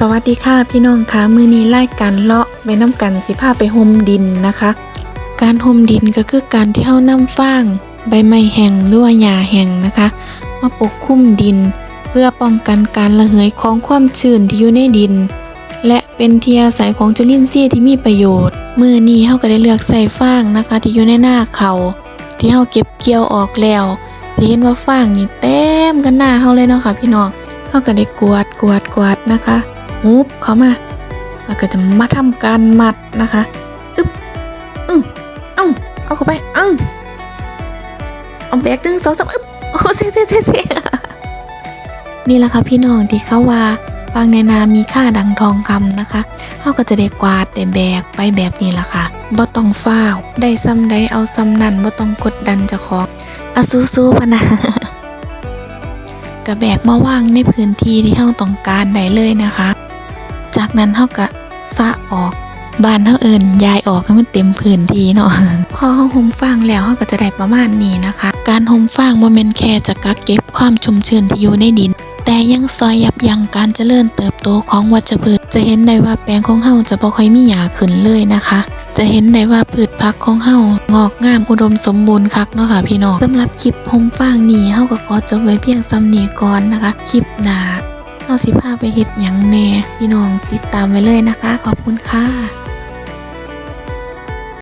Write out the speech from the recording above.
สวัสดีค่ะพี่น้องคะมือนี้ไล่การเลาะไปน้ำกันสิพาไปห่มดินนะคะ การห่มดินก็คือการที่เฮานำฟาง ใบไม้แห้งหรือว่าหญ้าแห้งนะคะมาปกคลุมดิน เพื่อป้องกันการระเหยของความชื้นที่อยู่ในดิน และเป็นเที่อายของจุลินทรีย์ที่มีประโยชน์ มือนี้เฮาก็ได้เลือกใส่ฟางนะคะ ที่อยู่ในหน้าเขา ที่เฮาเก็บเกี่ยวออกแล้วสิเห็นว่าฟางนี่เต็มกันหน้าเฮาเลยเนาะค่ะพี่น้องเฮาก็ได้กวาดกวาดกวาดนะคะ ฮุบเข้ามา แล้วก็จะมาทำการมัดนะคะอึ๊บอึ้งเอ้าเอาเข้าไปเอ้าเอาแบกดึงสองสามอึ๊บโอ้เซ่เซ่เซ่เซ่นี่แหละค่ะพี่น้องที่เขาว่าฟางในนามีค่าดังทองคำนะคะเขาก็จะได้กวาดได้แบกไปแบบนี้ละค่ะบ่ต้องฟ้าวได้ซ้ำใดเอาซ้ำนั่นบ่ต้องกดดันเจ้าของอะสู้ๆพนะกระแบกมาว่างในพื้นที่ที่เฮาต้องการได้เลยนะคะ จากนั้นเฮาก็สะออกบ้านเฮาเอินยายออกให้มันเต็มพื้นที่เนาะพอเฮาห่มฟางแล้วเฮาก็จะได้ประมาณนี้นะคะ การห่มฟางบ่แม่นแค่จะกักเก็บความชุ่มชื้นที่อยู่ในดิน แต่ยังซอยยับยั้งการเจริญเติบโตของวัชพืช จะเห็นได้ว่าแปลงของเฮาจะบ่ค่อยมีหญ้าขึ้นเลยนะคะ จะเห็นได้ว่าพืชผักของเฮางอกงามอุดมสมบูรณ์คักเนาะค่ะพี่น้องสำหรับคลิปห่มฟางนี้เฮาก็ขอจบไว้เพียงซ้ำนี้ก่อนนะคะ คลิปหน้า เราสิพาไปเห็ดหยังแหน่พี่น้องติดตามไว้เลยนะคะ ขอบคุณค่ะ